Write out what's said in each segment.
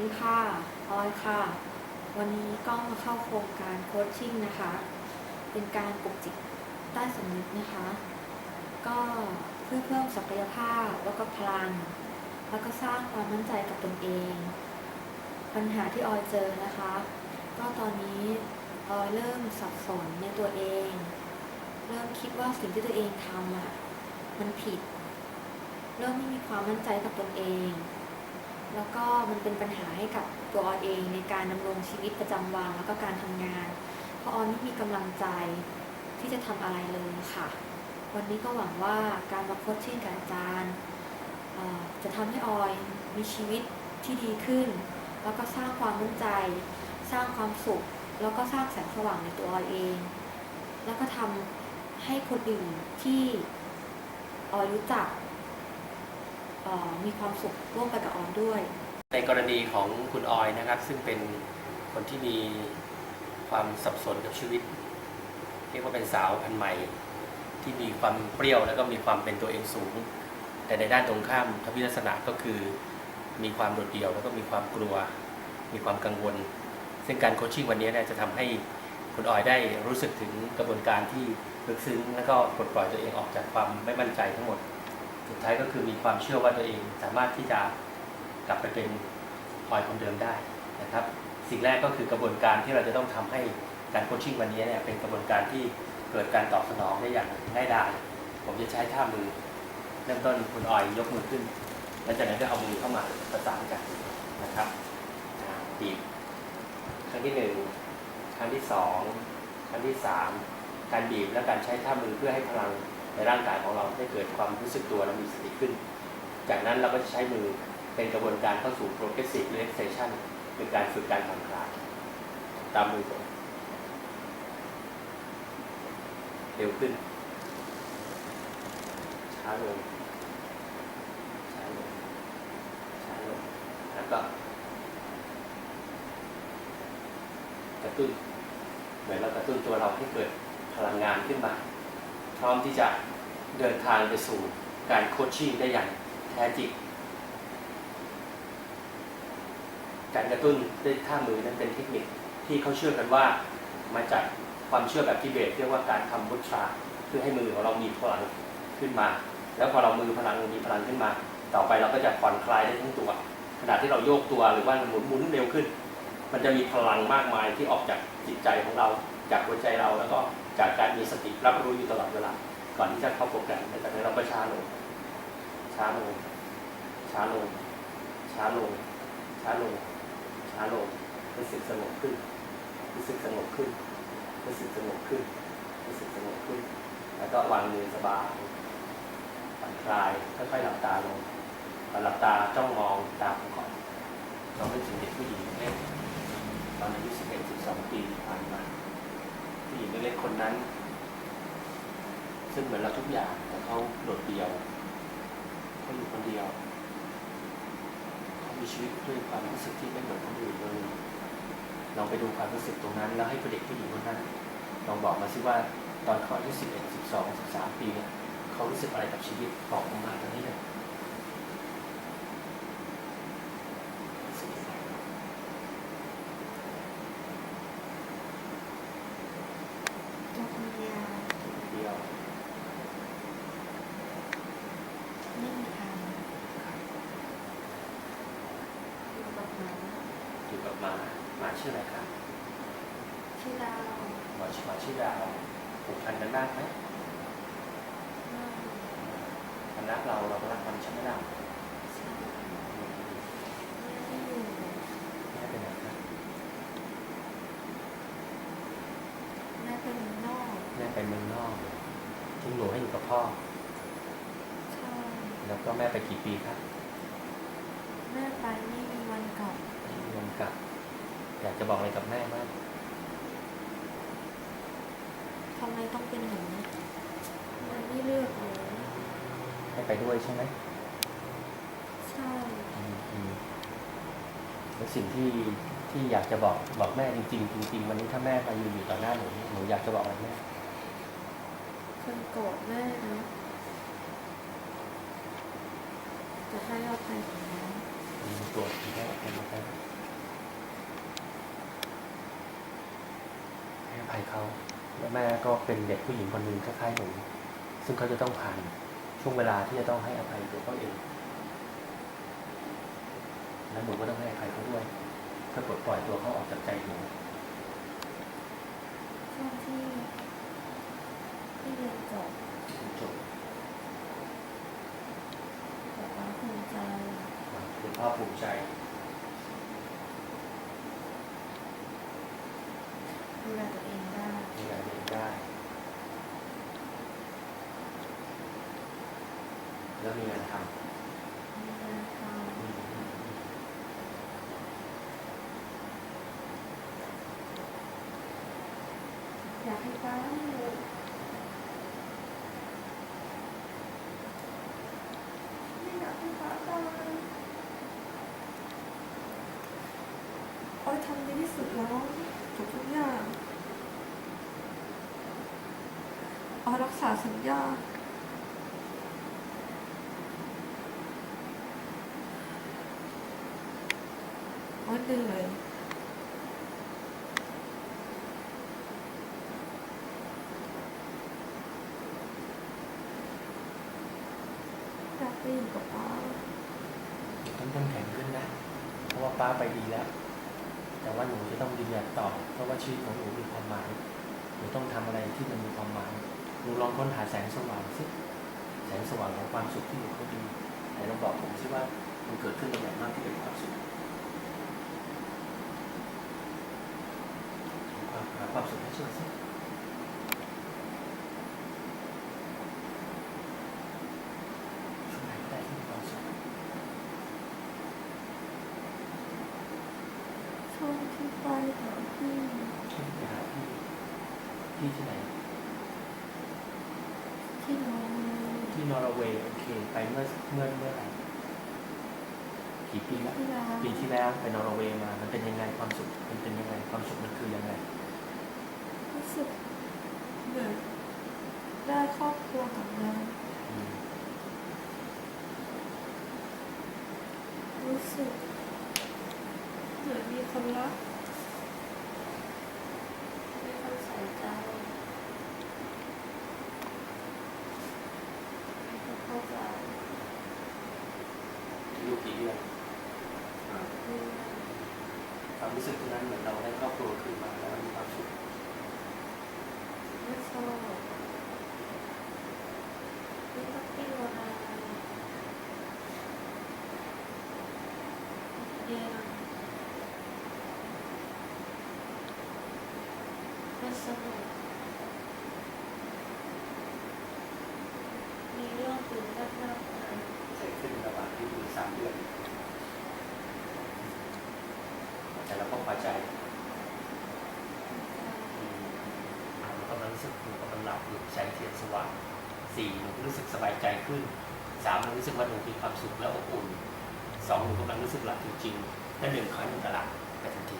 ดีค่ะ ออยค่ะ วันนี้ก็มาเข้าโครงการโคชชิ่งนะคะ เป็นการปลุกจิตใต้สำนึกนะคะ ก็เพื่อเพิ่มศักยภาพแล้วก็พลัง แล้วก็สร้างความมั่นใจกับตนเอง ปัญหาที่ออยเจอนะคะ ก็ตอนนี้ออยเริ่มสับสนในตัวเอง เริ่มคิดว่าสิ่งที่ตัวเองทำอะ มันผิด เริ่มไม่มีความมั่นใจกับตนเอง แล้วก็มันเป็นปัญหาให้กับตัวออยเองในการดำรงชีวิตประจำวันแล้วก็การทำงาน เพราะออยไม่มีกำลังใจที่จะทำอะไรเลยค่ะ วันนี้ก็หวังว่าการมาโคชชิ่งกับอาจารย์จะทำให้ออยมีชีวิตที่ดีขึ้น แล้วก็สร้างความมั่นใจ สร้างความสุข แล้วก็สร้างแสงสว่างในตัวออยเอง แล้วก็ทำให้คนอื่นที่ออยรู้จัก มีความสุขร่วมไปกับออยด้วย ในกรณีของคุณออยนะครับ ซึ่งเป็นคนที่มีความสับสนกับชีวิต เรียกว่าเป็นสาวพันใหม่ ที่มีความเปรี้ยวแล้วก็มีความเป็นตัวเองสูง แต่ในด้านตรงข้ามทวิลักษณะก็คือ มีความโดดเดี่ยว แล้วก็มีความกลัว มีความกังวล ซึ่งการโคชชิ่งวันนี้เนี่ยจะทำให้คุณออยได้รู้สึกถึงกระบวนการที่ลึกซึ้ง แล้วก็ปลดปล่อยตัวเองออกจากความไม่มั่นใจทั้งหมด สุดท้ายก็คือมีความเชื่อว่าตัวเองสามารถที่จะกลับไปเป็นออยคนเดิมได้นะครับ สิ่งแรกก็คือกระบวนการที่เราจะต้องทำให้การโคชชิ่งวันนี้เนี่ยเป็นกระบวนการที่เกิดการตอบสนองได้อย่างง่ายดายผมจะใช้ท่ามือ เริ่มต้นคุณออยยกมือขึ้น แล้วจากนั้นก็เอามือเข้ามาประสานกันนะครับบีบครั้งที่หนึ่งครั้งที่สองครั้งที่สามการบีบและการใช้ท่ามือเพื่อให้พลัง ในร่างกายของเราได้เกิดความรู้สึกตัวและมีสติขึ้น จากนั้นเราก็จะใช้มือเป็นกระบวนการเข้าสู่ progressive relaxation คือการฝึกการผ่อนคลายตามมือผมเร็วขึ้น ช้าลง ช้าลง ช้าลง แล้วก็กระตุ้น เหมือนเรากระตุ้นตัวเราให้เกิดพลังงานขึ้นมา พร้อมที่จะ เดินทางไปสู่การโคชชิ่งได้อย่างแท้จริง การกระตุ้นด้วยท่ามือนั้นเป็นเทคนิคที่เขาเชื่อกันว่ามาจากความเชื่อแบบทิเบตเรียกว่าการทำบุตราเพื่อให้มือของเรามีพลังขึ้นมา แล้วพอเรามือพลังมีพลังขึ้นมา ต่อไปเราก็จะผ่อนคลายได้ทั้งตัวขณะที่เราโยกตัวหรือว่าหมุนหมุนเร็วขึ้น มันจะมีพลังมากมายที่ออกจากจิตใจของเราจากหัวใจเราแล้วก็จากการมีสติรับรู้อยู่ตลอดเวลา ก่อนที่จะเข้าโปรแกรมแต่จากนั้นเราก็ช้าลง ช้าลง ช้าลง ช้าลง ช้าลง ช้าลงรู้สึกสงบขึ้น รู้สึกสงบขึ้น รู้สึกสงบขึ้น รู้สึกสงบขึ้น แล้วก็วางมือสบายผ่อนคลาย ค่อยๆหลับตาลงหลับตาจ้องมองตาผมก่อนลองนึกถึงเด็กผู้หญิงเล็กตอนอายุ11 12 ปีผ่านมาผู้หญิงเล็กๆคนนั้น ซึ่งเหมือนเราทุกอย่างแต่เขาโดดเดี่ยวเขาอยู่คนเดียวเขามีชีวิตด้วยความรู้สึกที่ไม่เหมือนคนอื่นเลยลองไปดูความรู้สึกตรงนั้น แล้วให้เด็กผู้หญิงคนนั้นลองบอกมาสิว่าตอนเขาอายุ11 12 13ปีเนี่ยเขารู้สึกอะไรกับชีวิตบอกออกมาตรงนี้เลยรู้สึกยังไง ตัวคนเดียว เดียว ไม่มีทางอยู่กับหมา อยู่กับหมาหมา ชื่ออะไรครับชื่อดาวหมาชื่อหมาชื่อดาวผูกพันกันมากไหมมันรักเราเราก็รักมันใช่ไหมล่ะไม่อยู่แม่เป็นไงครับแม่เป็นเมืองนอกแม่ไปเมืองนอกทิ้งหนูให้อยู่กับพ่อ ใช่ แล้วก็แม่ไปกี่ปีครับ แม่ไปไม่มีวันกลับ ไม่มีวันกลับ อยากจะบอกอะไรกับแม่บ้างทำไมต้องเป็นหนูมันไม่เลือกหนูให้ไปด้วยใช่ไหมใช่อืมอืมแล้วสิ่งที่ที่อยากจะบอกบอกแม่จริง ๆ จริง ๆ วันนี้ถ้าแม่มายืนอยู่ต่อหน้าหนูหนูอยากจะบอกอะไรแม่เคยโกรธแม่นะจะให้อภัยของน้องอืมตัวจแม่เป็นไหมครับ ภัยเขาและแม่ก็เป็นเด็กผู้หญิงคนหนึ่งคล้ายๆหนูซึ่งเขาจะต้องผ่านช่วงเวลาที่จะต้องให้อภัยตัวเขาเองและหนูก็ต้องให้อภัยเขาด้วยเพื่อปลดปล่อยตัวเขาออกจากใจหนูช่วงที่ที่เรียนจบจบแบบว่าภูมิใจคุณพ่อภูมิใจดูแลตัวเองได้ ดูแลตัวเองได้ แล้ว มีงานทำอยากให้ป้าไม่อยากให้ป้าตายโออยทำดีที่สุดแล้วทุกทุกอย่างอ๋อรักษาสัญญา ออยเหนื่อยอยากไปอยู่กับป้าต้องเข้มแข็งขึ้นนะ เพราะว่าป้าไปดีแล้ว แต่ว่าหนูจะต้องยืนหยัดต่อ เพราะว่าชีวิตของหนูมีความหมายหนูต้องทำอะไรที่มันมีความหมายหนูลองค้นหาแสงสว่างสิแสงสว่างของความสุขที่หนูเขาดีไหนลองบอกผมสิว่ามันเกิดขึ้นตรงไหนบ้างที่เป็นความสุขความหาความสุขให้ช่วยสิ ช่วงไหนก็ได้ที่มีความสุข ช่วงที่ไปหาพี่ ช่วยไปหาพี่ พี่ที่ไหน ที่น้องที่นอร์เวย์โอเค ไปเมื่อเมื่อเมื่อไหร่กี่ปีละที่ร้านปีที่แล้วไปนอร์เวย์มา มันเป็นยังไงความสุขมันเป็นยังไงความสุขมันคือยังไงรู้สึกเหมือนได้ครอบครัวกลับมาอืมรู้สึกเหมือนมีคนรักมีคนใส่ใจมีคนเข้าใจ อายุกี่เดือน หาเพื่อน ความ รู้สึกตรงนั้นเหมือนเราได้ครอบครัวคืนมาแล้วมีความสุขไม่ชอบไม่ต้องปิ้งอะไรเย็นไม่สนุกมีเรื่องตื่นเต้นมากมาย เกิดขึ้นระหว่างที่มีสามเดือน แต่เราก็พอใจอืมหนูกำลังรู้สึก หนูกำลังหลับอยู่แสงเทียนสว่างสี่หนูรู้สึกสบายใจขึ้นสามหนูรู้สึกว่าหนูมีความสุขและอบอุ่นสองหนูกำลังรู้สึกหลับจริงๆและหนึ่งคอยหนูจะหลับไปทันที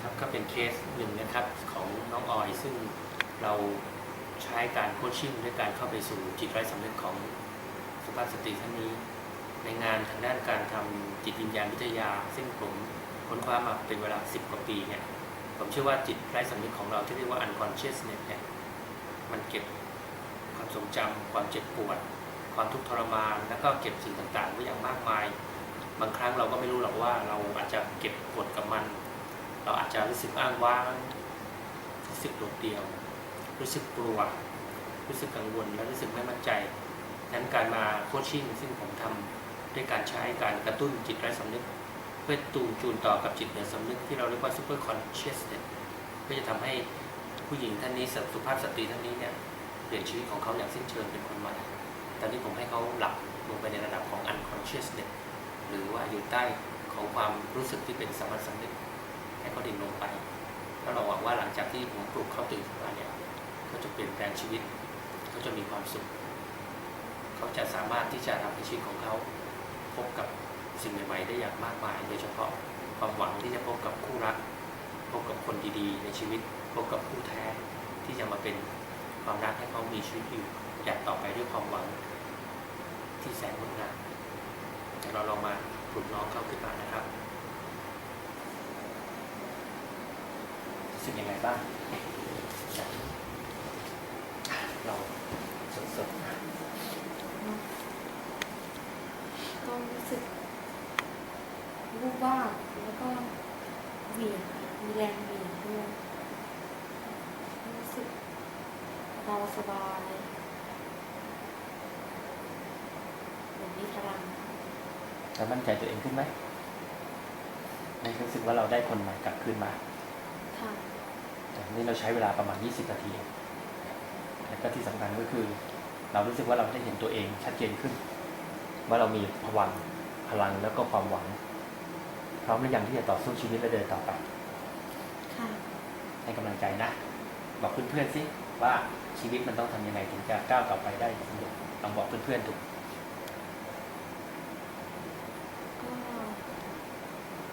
ครับก็เป็นเคสหนึ่งนะครับของน้องออยซึ่งเราใช้การโคชชิ่งด้วยการเข้าไปสู่จิตไร้สำนึกของสุภาพสตรีท่านนี้ ในงานทางด้านการทำจิตวิญญาณวิทยา ซึ่งผมค้นคว้ามาเป็นเวลา 10 กว่าปีเนี่ย ผมเชื่อว่าจิตไร้สำนึกของเราที่เรียกว่า unconsciousness เนี่ยมันเก็บความทรงจำความเจ็บปวด ความทุกข์ทรมาน แล้วก็เก็บสิ่งต่างๆไว้อย่างมากมาย บางครั้งเราก็ไม่รู้หรอกว่าเราอาจจะเก็บกดกับมัน เราอาจจะรู้สึกอ้างว้างรู้สึกโดดเดี่ยว รู้สึกกลัว รู้สึกกังวล และรู้สึกไม่มั่นใจนั้นการมาโคชชิ่งซึ่งผมทำด้วยการใช้การกระตุ้นจิตไร้สำนึก เพื่อตูนจูนต่อกับจิตเหนือสำนึกที่เราเรียกว่า super consciousness เพื่อจะทำให้ผู้หญิงท่านนี้สุภาพสตรีท่านนี้เนี่ยเปลี่ยนชีวิตของเขาอย่างสิ้นเชิงเป็นคนใหม่ตอนนี้ผมให้เขาหลับลงไปในระดับของ unconsciousness หรือว่าอยู่ใต้ของความรู้สึกที่เป็นสมัญสำนึกให้เขาดิ่งลงไป แล้วเราหวังว่าหลังจากที่ผมปลุกเขาตื่นขึ้นมาเนี่ยเขาจะเปลี่ยนแปลงชีวิตเขาจะมีความสุข เขาจะสามารถที่จะทำให้ชีวิตของเขาพบกับ สิ่งใหม่ๆได้อย่างมากมายโดยเฉพาะความหวังที่จะพบกับคู่รัก พบกับคนดีๆ ในชีวิต พบกับคู่แท้ที่จะมาเป็นความรักให้เขามีชีวิตอยู่อย่างต่อไปด้วยความหวังที่แสนงดงามเดี๋ยวเราลองมาปลุกน้องเขาขึ้นมานะครับสึกยังไงบ้างเราสดๆก็รู้สึก วูบวาบแล้วก็เหวี่ยงมีแรงเหวี่ยงด้วยรู้สึกเบาสบายเหมือนมีพลังเรามั่นใจตัวเองขึ้นไหมในรู้สึกว่าเราได้คนใหม่กลับคืนมาค่ะแต่นี่เราใช้เวลาประมาณ 20 นาทีเองแล้วก็ที่สำคัญก็คือ เรารู้สึกว่าเราได้เห็นตัวเองชัดเจนขึ้น ว่าเรามีพลังพลังแล้วก็ความหวัง พร้อมหรือยังที่จะต่อสู้ชีวิตและเดินต่อไปค่ะให้กำลังใจนะ บอกเพื่อนๆสิว่าชีวิตมันต้องทำยังไงถึงจะก้าวต่อไปได้สำเร็จลองบอกเพื่อนๆดูก็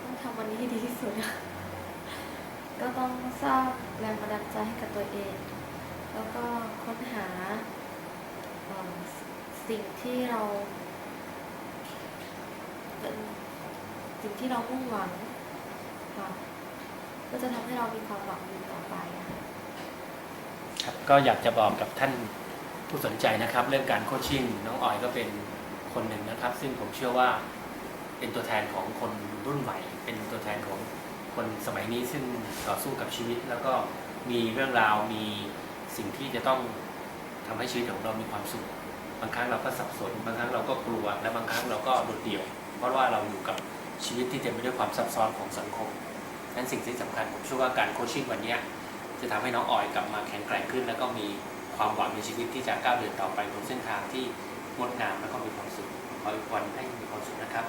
ต้องทำวันนี้ให้ดีที่สุด ก็ต้องสร้างแรงบันดาลใจให้กับตัวเอง แล้วก็ค้นหาเอ่อสิ่งที่เราเป็น สิ่งที่เรามุ่งหวังค่ะก็จะทำให้เรามีความหวังอยู่ต่อไปอะค่ะครับก็อยากจะบอกกับท่านผู้สนใจนะครับ เรื่องการโคชชิ่งน้องออยก็เป็นคนหนึ่งนะครับ ซึ่งผมเชื่อว่าเป็นตัวแทนของคนรุ่นใหม่ เป็นตัวแทนของคนสมัยนี้ซึ่งต่อสู้กับชีวิต แล้วก็มีเรื่องราวมีสิ่งที่จะต้องทำให้ชีวิตของเรามีความสุข บางครั้งเราก็สับสน บางครั้งเราก็กลัว และบางครั้งเราก็โดดเดี่ยว เพราะว่าเราอยู่กับ ชีวิตที่เต็มไปด้วยความซับซ้อนของสังคมนั้นสิ่งที่สำคัญผมเชื่อว่าการโคชชิ่งวันนี้จะทำให้น้องออยกลับมาแข็งแกร่งขึ้น แล้วก็มีความหวังในชีวิตที่จะก้าวเดินต่อไปบนเส้นทางที่งดงามและก็มีความสุขขอวันให้มีความสุขนะครับ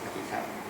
สวัสดีครับ